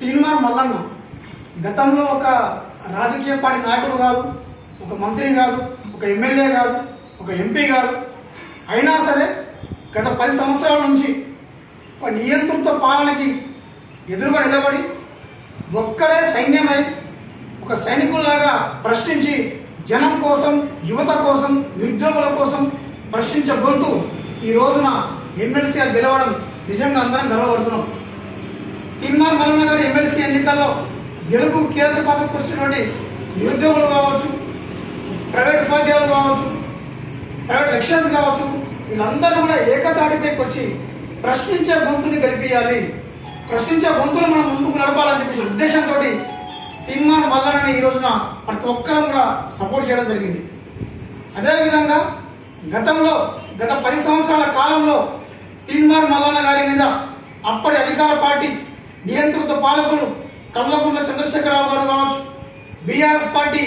తీన్మార్ మల్లన్న గతంలో ఒక రాజకీయ పార్టీ నాయకుడు కాదు ఒక మంత్రి కాదు ఒక ఎమ్మెల్యే కాదు ఒక ఎంపీ కాదు. అయినా సరే గత పది సంవత్సరాల నుంచి ఒక నియంతృత్వ పాలనకి ఎదురుగా నిలబడి ఒక్కడే సైన్యమై ఒక సైనికుల్లాగా ప్రశ్నించి జనం కోసం యువత కోసం నిరుద్యోగుల కోసం ప్రశ్నించే గొంతు ఈ రోజున ఎమ్మెల్సీగా గెలవడం నిజంగా అందరం గర్వపడుతున్నాం. తిరుమల మల్లన్న ఎన్నికల్లో గెలుపు కేంద్ర పాత్ర వచ్చినటువంటి నిరుద్యోగులు కావచ్చు ప్రైవేట్ ఉపాధ్యాయులు కావచ్చు ప్రైవేట్ లెక్చరర్స్ కావచ్చు వీళ్ళందరూ కూడా ఏకతాటిపైకి వచ్చి ప్రశ్నించే గొంతుని గెలిపించాలి ప్రశ్నించే గొంతులు మనం ముందుకు నడపాలని చెప్పేసి ఉద్దేశంతో తిరుమల మల్లనని ఈ రోజున ప్రతి ఒక్కరం కూడా సపోర్ట్ చేయడం జరిగింది. అదేవిధంగా గతంలో గత పది సంవత్సరాల కాలంలో తిమ్మార్ మల్లన్న గారి మీద అప్పటి అధికార పార్టీ నియంత్రిత పాలకులు కల్వకుంట్ల చంద్రశేఖరరావు గారు కావచ్చు. BRS party